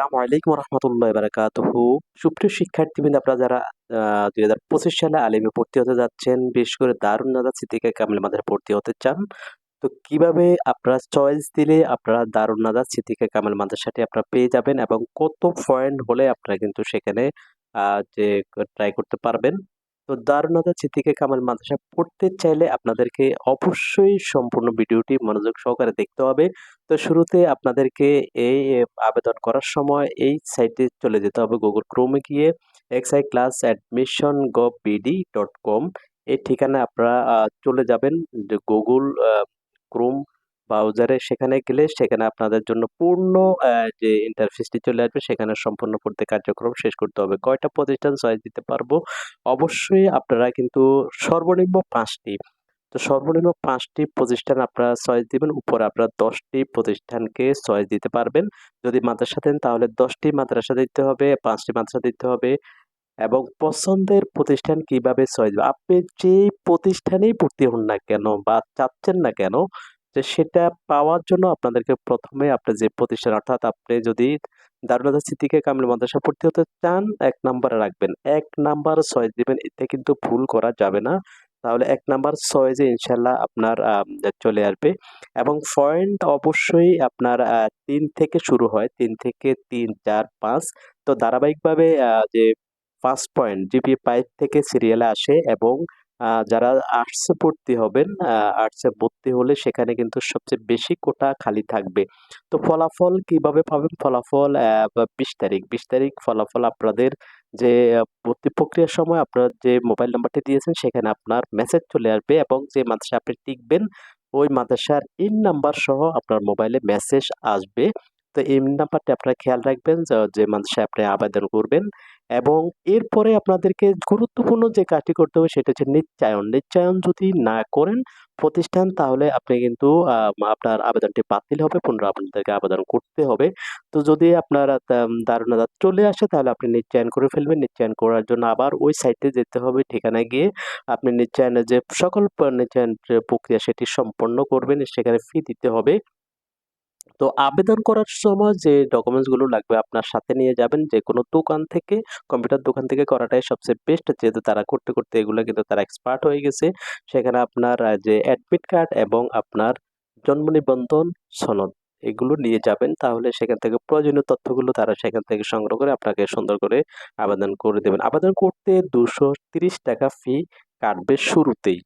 আসসালামু আলাইকুম রহমতুল্লাহ বারাকাতুহু। সুপ্রিয় শিক্ষার্থীবৃন্দ, আপনারা যারা দুই হাজার পঁচিশ সালে আলিমে ভর্তি হতে যাচ্ছেন, বিশেষ করে দারুণ নাদা সিদ্দিকা কামিল মাদের ভর্তি হতে চান, তো কীভাবে আপনারা চয়েস দিলে আপনারা দারুণ নাদা সিদ্দিকা কামিল মাদ্রাসাটি আপনারা পেয়ে যাবেন এবং কত পয়েন্ট হলে আপনারা কিন্তু সেখানে যে ট্রাই করতে পারবেন? তো দারুণতা চিতিকে কামাল মাদ্রাসা পড়তে চাইলে আপনাদেরকে অবশ্যই সম্পূর্ণ ভিডিওটি মনোযোগ সহকারে দেখতে হবে। তো শুরুতে আপনাদেরকে এই আবেদন করার সময় এই সাইটে চলে যেতে হবে গুগল ক্রোমে গিয়ে XI class admission gov BD dot com এই ঠিকানায় আপনারা চলে যাবেন, যে গুগল ক্রোম ব্রাউজারে সেখানে গেলে সেখানে আপনাদের জন্য পূর্ণ যে ইন্টারফেসটি চলে আসবে সেখানে সম্পূর্ণ করতে কার্যক্রম শেষ করতে হবে। কয়টা প্রতিষ্ঠান চয়েস দিতে পারব? অবশ্যই আপনারা কিন্তু সর্বনিম্ন পাঁচটি, তো সর্বনিম্ন পাঁচটি প্রতিষ্ঠান আপনারা চয়েস দিবেন, উপরে আপনারা দশটি প্রতিষ্ঠানকে চয়েস দিতে পারবেন। যদি মাদ্রাসা দেন তাহলে দশটি মাদ্রাসা দিতে হবে, পাঁচটি মাদ্রাসা দিতে হবে এবং পছন্দের প্রতিষ্ঠান কীভাবে চয়েস আপনি যে প্রতিষ্ঠানেই ভর্তি হন না কেন বা চাচ্ছেন না কেন যে সেটা পাওয়ার জন্য আপনাদেরকে প্রথমে আপনার যে প্রতিষ্ঠান, অর্থাৎ আপনি যদি দারুনাদা স্মৃতিকে কামিল মাদ্রাসা ভর্তি হতে চান, এক নাম্বারে রাখবেন। এক নাম্বার চয়েস দিবেন, এতে কিন্তু ভুল করা যাবে না। তাহলে এক নাম্বার চয়েসে ইনশাল্লাহ আপনার চলে আসবে। এবং পয়েন্ট অবশ্যই আপনার তিন থেকে শুরু হয়, তিন থেকে তিন, চার, পাঁচ। তো ধারাবাহিকভাবে যে ফার্স্ট পয়েন্ট জিপি ফাইভ থেকে সিরিয়ালে আসে এবং যারা আর্টসে ভর্তি হবেন আর্টসে ভর্তি হলে সেখানে কিন্তু সবচেয়ে বেশি কোটা খালি থাকবে। তো ফলাফল কীভাবে পাবেন? ফলাফল বিশ তারিখ। বিশ তারিখ ফলাফল আপনাদের যে ভর্তি প্রক্রিয়ার সময় আপনার যে মোবাইল নাম্বারটি দিয়েছেন, সেখানে আপনার মেসেজ চলে আসবে এবং যে মাদ্রাসা আপনি টিকবেন, ওই মাদ্রাসার ইন নাম্বার সহ আপনার মোবাইলে মেসেজ আসবে। তো এই নাম্বারটি আপনারা খেয়াল রাখবেন, যে মাদ্রাসায় আপনি আবেদন করবেন এবং এরপরে আপনাদেরকে গুরুত্বপূর্ণ যে কাজটি করতে হবে সেটা হচ্ছে নিশ্চায়ন। নিশ্চায়ন যদি না করেন প্রতিষ্ঠান, তাহলে আপনি কিন্তু আপনার আবেদনটি বাতিল হবে পুনরায় আপনাদেরকে আবেদন করতে হবে। তো যদি আপনার দারুণ চলে আসে, তাহলে আপনি নিশ্চয়ন করে ফেলবেন। নিশ্চয়ন করার জন্য আবার ওই সাইটে যেতে হবে, ঠিকানায় গিয়ে আপনি নিশ্চয়নের যে সকল, নিশ্চয়ন প্রক্রিয়া, সেটি সম্পন্ন করবেন। সেখানে ফি দিতে হবে। তো আবেদন করার সময় যে ডকুমেন্টসগুলো লাগবে আপনার সাথে নিয়ে যাবেন যে কোনো দোকান থেকে কম্পিউটার দোকান থেকে করাটাই সবচেয়ে বেস্ট যেহেতু তারা করতে করতে এগুলো কিন্তু তারা এক্সপার্ট হয়ে গেছে। সেখানে আপনার যে অ্যাডমিট কার্ড এবং আপনার জন্ম নিবন্ধন সনদ এগুলো নিয়ে যাবেন। তাহলে সেখান থেকে প্রয়োজনীয় তথ্যগুলো তারা সেখান থেকে সংগ্রহ করে আপনাকে সুন্দর করে আবেদন করে দেবেন। আবেদন করতে দুশো টাকা ফি কাটবে শুরুতেই।